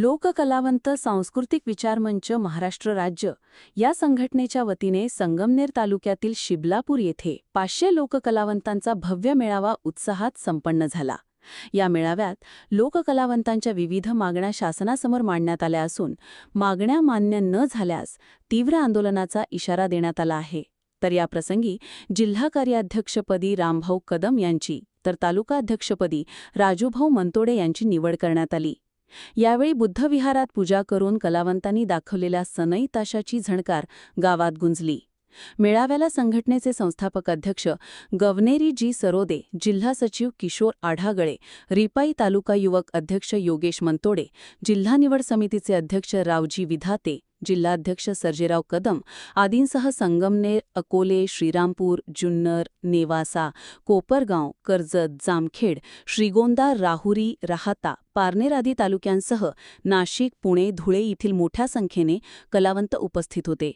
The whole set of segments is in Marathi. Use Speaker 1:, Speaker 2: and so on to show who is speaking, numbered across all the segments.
Speaker 1: लोककलावंत सांस्कृतिक विचारमंच महाराष्ट्र राज्य या संघटनेच्या वतीने संगमनेर तालुक्यातील शिबलापूर येथे पाचशे लोककलावंतांचा भव्य मेळावा उत्साहात संपन्न झाला. या मेळाव्यात लोककलावंतांच्या विविध मागण्या शासनासमोर मांडण्यात आल्या असून मागण्या मान्य न झाल्यास तीव्र आंदोलनाचा इशारा देण्यात आला आहे. तर याप्रसंगी जिल्हा कार्याध्यक्षपदी रामभाऊ कदम यांची तर तालुका अध्यक्षपदी राजूभाऊ मंतोडे यांची निवड करण्यात आली. यावेळी बुद्धविहारात पूजा करून कलावंतांनी दाखवलेल्या सनई ताशाची झणकार गावात गुंजली. मेळाव्याला संघटनेचे संस्थापक अध्यक्ष गवनेरी जी सरोदे जिल्हा सचिव किशोर आढागळे रिपाई तालुका युवक अध्यक्ष योगेश मंतोडे जिल्हा निवड समितीचे अध्यक्ष रावजी विधाते जिल्हाध्यक्ष सर्जेराव कदम आदींसह संगमनेर अकोले श्रीरामपूर जुन्नर नेवासा कोपरगाव कर्जत जामखेड श्रीगोंदा राहुरी राहता पारनेर आदी तालुक्यांसह नाशिक पुणे धुळे येथील मोठ्या संख्येने कलावंत उपस्थित होते.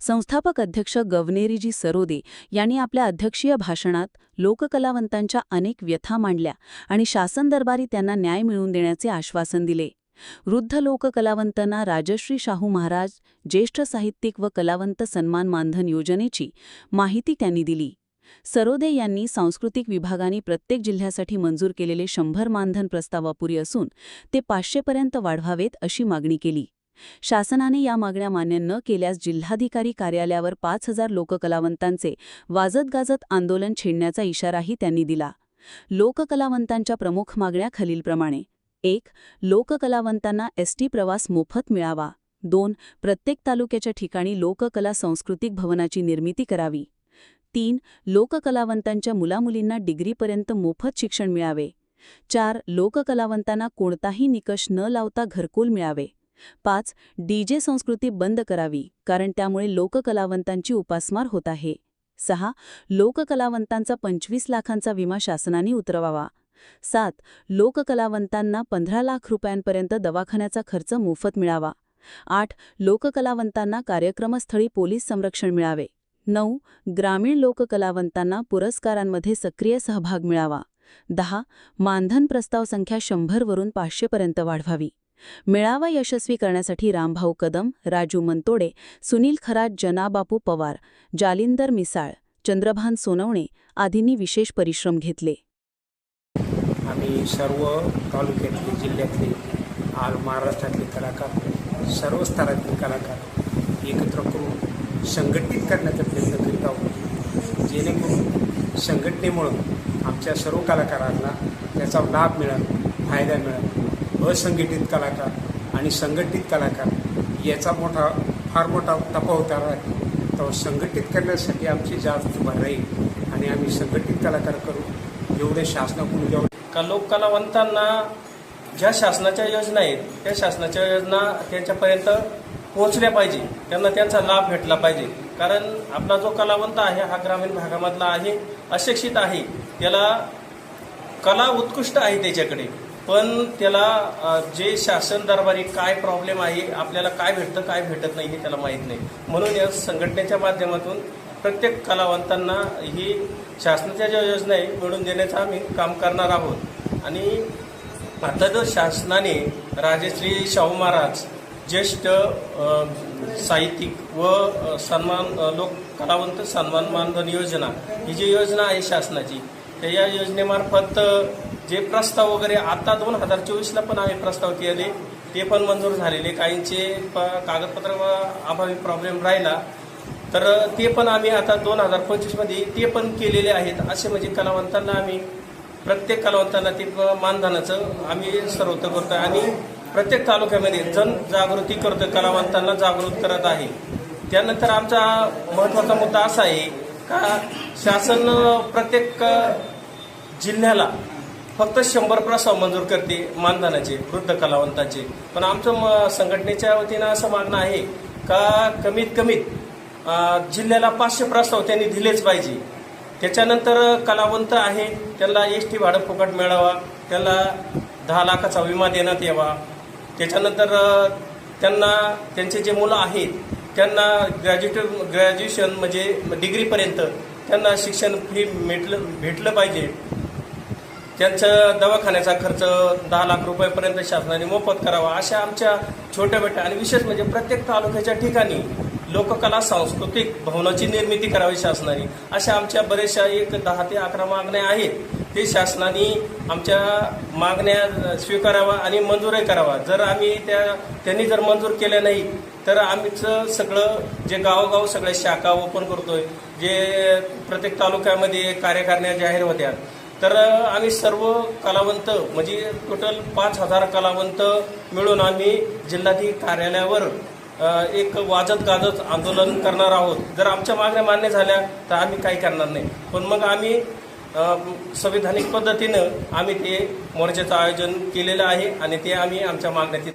Speaker 1: संस्थापक अध्यक्ष गवनेरीजी सरोदे यांनी आपल्या अध्यक्षीय भाषणात लोककलावंतांच्या अनेक व्यथा मांडल्या आणि शासन दरबारी त्यांना न्याय मिळवून देण्याचे आश्वासन दिले. वृद्ध लोककलावंतांना राजश्री शाहू महाराज ज्येष्ठ साहित्यिक व कलावंत सन्मान मानधन योजनेची माहिती त्यांनी दिली. सरोदे यांनी सांस्कृतिक विभागाने प्रत्येक जिल्ह्यासाठी मंजूर केलेले शंभर मानधन प्रस्तावापुरी असून ते पाचशेपर्यंत वाढवावेत अशी मागणी केली. शासनाने या मागण्या मान्य न केल्यास जिल्हाधिकारी कार्यालयावर पाच हजार लोककलावंतांचे वाजत गाजत आंदोलन छेडण्याचा इशाराही त्यांनी दिला. लोककलावंतांच्या प्रमुख मागण्या खालीलप्रमाणे. एक लोककलावंतांना एसटी प्रवास मोफत मिळावा. दोन प्रत्येक तालुक्याच्या ठिकाणी लोककला सांस्कृतिक भवनाची निर्मिती करावी. तीन लोककलावंतांच्या मुलामुलींना डिग्रीपर्यंत मोफत शिक्षण मिळावे. चार लोककलावंतांना कोणताही निकष न लावता घरकुल मिळावे. पाच डीजे संस्कृती बंद करावी कारण त्यामुळे लोककलावंतांची उपासमार होत आहे. सहा लोककलावंतांचा पंचवीस लाखांचा विमा शासनाने उतरवावा. सात लोककलावंतांना पंधरा लाख रुपयांपर्यंत दवाखान्याचा खर्च मोफत मिळावा. आठ लोककलावंतांना कार्यक्रमस्थळी पोलीस संरक्षण मिळावे. नऊ ग्रामीण लोककलावंतांना पुरस्कारांमध्ये सक्रिय सहभाग मिळावा. दहा मानधन प्रस्ताव संख्या शंभरवरून पाचशेपर्यंत वाढवावी. मेळावा यशस्वी करण्यासाठी रामभाऊ कदम राजू मंतोडे सुनील खरात जनाबापू पवार जालिंदर मिसाळ चंद्रभान सोनवणे आदींनी विशेष परिश्रम घेतले.
Speaker 2: आम्ही सर्व तालुक्यातले जिल्ह्यातले आल महाराष्ट्रातले कलाकार सर्व स्तरातले कलाकार एकत्र करून संघटित करण्याचा प्रयत्न करीत आहोत. जेणेकरून संघटनेमुळं आमच्या सर्व कलाकारांना त्याचा लाभ मिळेल फायदा मिळेल. असंघटित कलाकार आणि संघटित कलाकार याचा मोठा फार मोठा तफावत आहे. तो संघटित करण्यासाठी आमची जास्त भर राहील आणि आम्ही संघटित कलाकार करू एवढे शासनाकडून जेवढे
Speaker 3: का लोककलावंतांना ज्या शासनाच्या योजना आहेत त्या शासनाच्या योजना त्यांच्यापर्यंत पोहोचल्या पाहिजे. त्यांना त्यांचा लाभ भेटला पाहिजे. कारण आपला जो कलावंत आहे हा ग्रामीण भागामधला आहे अशिक्षित आहे त्याला कला उत्कृष्ट आहे त्याच्याकडे. पण त्याला जे शासन दरबारी काय प्रॉब्लेम आहे आपल्याला काय भेटतं काय भेटत नाही हे त्याला माहीत नाही. म्हणून या संघटनेच्या माध्यमातून प्रत्येक कलावंतांना ही शासनाच्या ज्या योजना आहे मिळून देण्याचं आम्ही काम करणार आहोत. आणि आता जर शासनाने राजश्री शाहू महाराज ज्येष्ठ साहित्यिक व सन्मान लोक कलावंत सन्मान मानधन योजना ही जी योजना आहे शासनाची तर या योजनेमार्फत जे प्रस्ताव वगैरे आता दोन हजार चोवीसला पण आम्ही प्रस्ताव केले ते पण मंजूर झालेले. काहींचे प कागदपत्र व अभावी प्रॉब्लेम राहिला. तर ते पण आम्ही आता दोन हजार पंचवीसमध्ये ते पण केलेले आहेत. असे म्हणजे कलावंतांना आम्ही प्रत्येक कलावंतांना ते मानधनाचं आम्ही सर्वत्र करतोय. आणि प्रत्येक तालुक्यामध्ये जनजागृती करतोय कलावंतांना जागृत करत आहे. त्यानंतर आमचा महत्त्वाचा मुद्दा असा आहे का शासन प्रत्येक जिल्ह्याला फक्त शंभर प्रस्ताव मंजूर करते मानधनाचे वृद्ध कलावंतांचे. पण आमचं म संघटनेच्या वतीनं असं मागणं आहे का कमीत कमीत जिल्ह्याला पाचशे प्रस्ताव त्यांनी दिलेच पाहिजे. त्याच्यानंतर कलावंत आहे त्यांना एस टी भाडं फुकट मिळावा त्यांना दहा लाखाचा विमा देण्यात यावा. त्याच्यानंतर त्यांना त्यांचे जे मुलं आहेत त्यांना ग्रॅज्युएट ग्रॅज्युएशन म्हणजे डिग्रीपर्यंत त्यांना शिक्षण फी भेटलं भेटलं पाहिजे. त्यांचं दवाखान्याचा खर्च दहा लाख रुपयापर्यंत शासनाने मोफत करावा अशा आमच्या छोट्या मोठ्या आणि विशेष म्हणजे प्रत्येक तालुक्याच्या ठिकाणी लोककला सांस्कृतिक भवनाची निर्मिती करावी शासनाने. अशा आमच्या बऱ्याचशा एक दहा ते अकरा मागण्या आहेत. ते शासनाने आमच्या मागण्या स्वीकारावा आणि मंजूरही करावा. जर आम्ही त्या त्यांनी जर मंजूर केल्या नाही तर आम्हीचं सगळं जे गावोगाव सगळ्या शाखा ओपन करतोय जे प्रत्येक तालुक्यामध्ये कार्यकारिण्या जाहीर होत्या तर आम्ही सर्व कलावंत म्हणजे टोटल पाच हजार कलावंत मिळून आम्ही जिल्हाधिकारी कार्यालयावर एक वाजत गाजत आंदोलन करणार आहोत. जर आमच्या मागण्या मान्य झाल्या तर आम्ही काही करणार नाही. पण मग आम्ही संविधानिक पद्धतीनं आम्ही ते मोर्चाचं आयोजन केलेलं आहे आणि ते आम्ही आमच्या मागण्याची